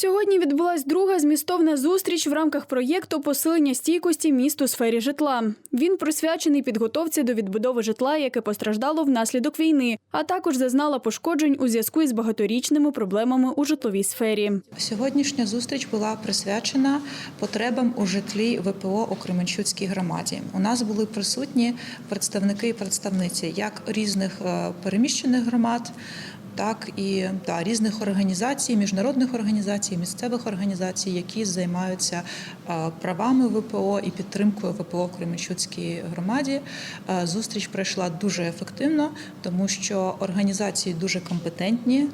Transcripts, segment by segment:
Сьогодні відбулась друга змістовна зустріч в рамках проєкту посилення стійкості міст у сфері житла. Він присвячений підготовці до відбудови житла, яке постраждало внаслідок війни, а також зазнало пошкоджень у зв'язку із багаторічними проблемами у житловій сфері. Сьогоднішня зустріч була присвячена потребам у житлі ВПО у Кременчуцькій громаді. У нас були присутні представники і представниці як різних е, переміщених громад. Так і та, різних організацій, міжнародних організацій, місцевих організацій, які займаються е, правами ВПО і підтримкою ВПО в Кременчуцькій громаді. Е, Зустріч пройшла дуже ефективно, тому що організації дуже компетентні,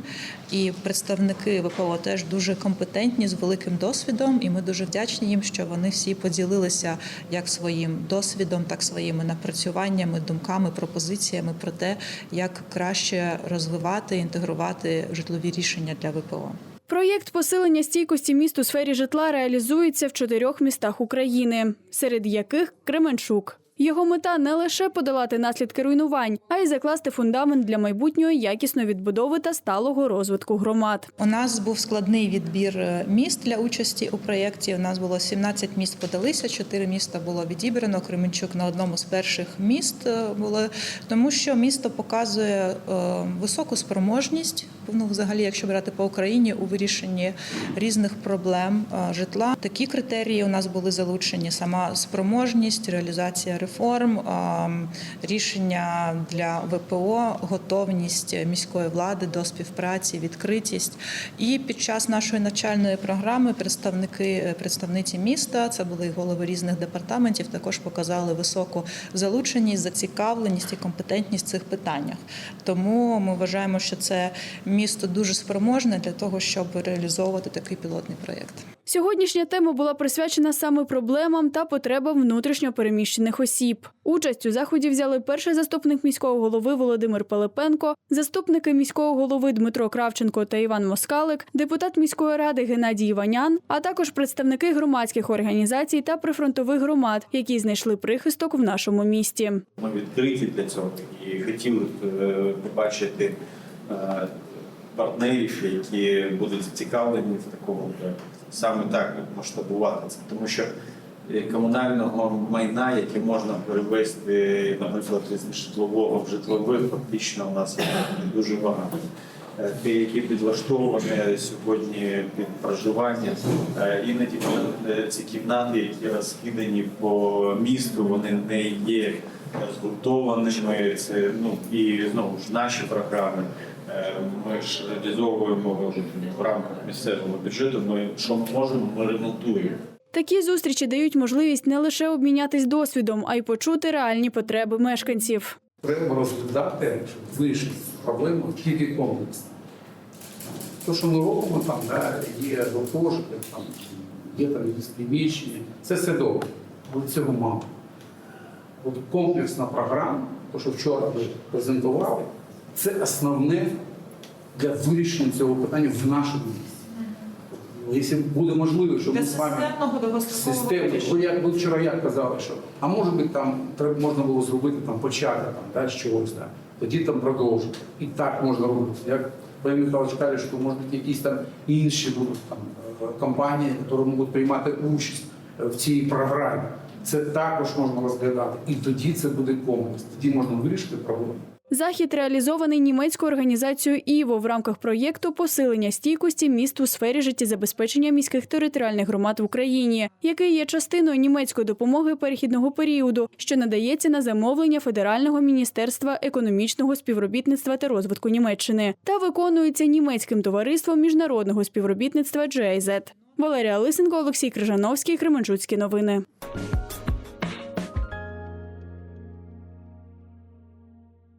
і представники ВПО теж дуже компетентні з великим досвідом. І ми дуже вдячні їм, що вони всі поділилися як своїм досвідом, так своїми напрацюваннями, думками, пропозиціями про те, як краще розвивати інтегрувати житлові рішення для ВПО. Проєкт посилення стійкості міст у сфері житла реалізується в чотирьох містах України, серед яких Кременчук. Його мета не лише подолати наслідки руйнувань, а й закласти фундамент для майбутньої якісної відбудови та сталого розвитку громад. У нас був складний відбір е, міст для участі у проєкті. У нас було 17 міст подалися, 4 міста було відібрано. Кременчук на одному з перших міст е, було, тому що місто показує е, високу спроможність. Ну, взагалі, якщо брати по Україні у вирішенні різних проблем житла. Такі критерії у нас були залучені: сама спроможність, реалізація реформ, е, рішення для ВПО, готовність міської влади до співпраці, відкритість. І під час нашої навчальної програми представники представниці міста, це були голови різних департаментів, також показали високу залученість, зацікавленість і компетентність в цих питаннях. Тому ми вважаємо, що це місто дуже спроможне для того, щоб реалізовувати такий пілотний проєкт. Сьогоднішня тема була присвячена саме проблемам та потребам внутрішньо переміщених осіб. Участь у заході взяли перший заступник міського голови Володимир Пилипенко, заступники міського голови Дмитро Кравченко та Іван Москалик, депутат міської ради Геннадій Іванян, а також представники громадських організацій та прифронтових громад, які знайшли прихисток в нашому місті. Ми відкриті для цього і хотіли е, побачити е, партнерів, які будуть зацікавлені в такому. Саме так масштабувати це, тому що е, комунального майна, яке можна перевести, наприклад, з житлового в житлове, фактично у нас не дуже багато. Е, Ті, які підлаштовані сьогодні під проживання, Е, іноді ці кімнати, які розкидані по місту, вони не є згуртованими. Це ну і знову ж наші програми. Е, Ми ж реалізовуємо в рамках місцевого бюджету. Ми що ми можемо, ми ремонтуємо. Такі зустрічі дають можливість не лише обмінятись досвідом, а й почути реальні потреби мешканців. Треба розглядати, щоб вирішити проблему тільки комплексно. То, що ми робимо там, да, є гуртожиток, там, є там якісь приміщення, це все добре, але цього мало. От комплексна програма, то, що вчора ми презентували, це основне для вирішення цього питання в нашому місті. Якщо буде можливо, щоб ми з вами систему, бо як ви вчора як казали, що а може би там треба можна було зробити там почати там, да, з чогось, да, тоді там продовжити. І так можна робити. Як Вадим Михайлович каже, що може бути якісь там інші будуть там е, компанії, які можуть приймати участь е, в цій програмі. Це також можна розглядати. І тоді це буде комплекс. Тоді можна вирішити проблему. Захід реалізований німецькою організацією ІВО в рамках проєкту посилення стійкості міст у сфері життєзабезпечення міських територіальних громад в Україні, який є частиною німецької допомоги перехідного періоду, що надається на замовлення Федерального міністерства економічного співробітництва та розвитку Німеччини та виконується німецьким товариством міжнародного співробітництва GIZ. Валерія Лисенко, Олексій Крижановський, Кременчуцькі новини.